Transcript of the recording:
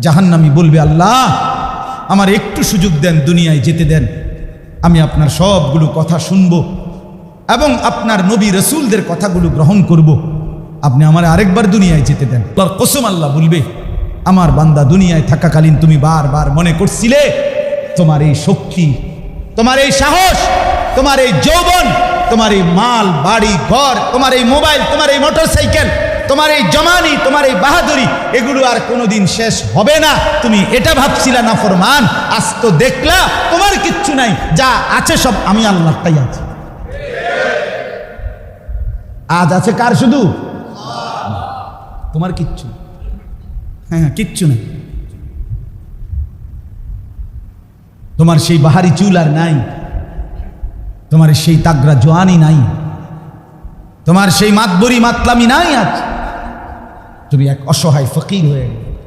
জাহান্নামি বলবে, আল্লাহ, আমার একটু সুযোগ দেন, দুনিয়ায় যেতে দেন। আমি আপনার সবগুলো কথা শুনব এবং আপনার নবী রসুলদের কথাগুলো গ্রহণ করব। আপনি আমার আরেকবার দুনিয়ায় যেতে দেন। আল্লাহর কসম আল্লাহ বলবে, আমার বান্দা দুনিয়ায় থাকাকালীন তুমি বারবার মনে করছিলে, তোমার এই শক্তি, তোমার এই সাহস, তোমার এই যৌবন, তোমার এই মাল, বাড়ি, ঘর, তোমার এই মোবাইল, তোমার এই মোটরসাইকেল, তোমার এই জমানি, তোমার এই বাহাদুরি এগুলো আর কোনোদিন শেষ হবে না। তুমি এটা ভাবছিলা না ফরমান? আজ তো দেখলা তোমার কিচ্ছু নাই যা আছে সব আমি আল্লাহটাই আছে। আজ আছে কার শুধু? তোমার কিচ্ছু হ্যাঁ হ্যাঁ, কিচ্ছু নেই। তোমার সেই বাহারি চুল আর নাই। তোমার সেই তাগরা জোয়ানি নাই। তোমার সেই মাতবরি মাতলামি নাই আজ। তুমি এক অসহায় ফকির হয়ে গেলে।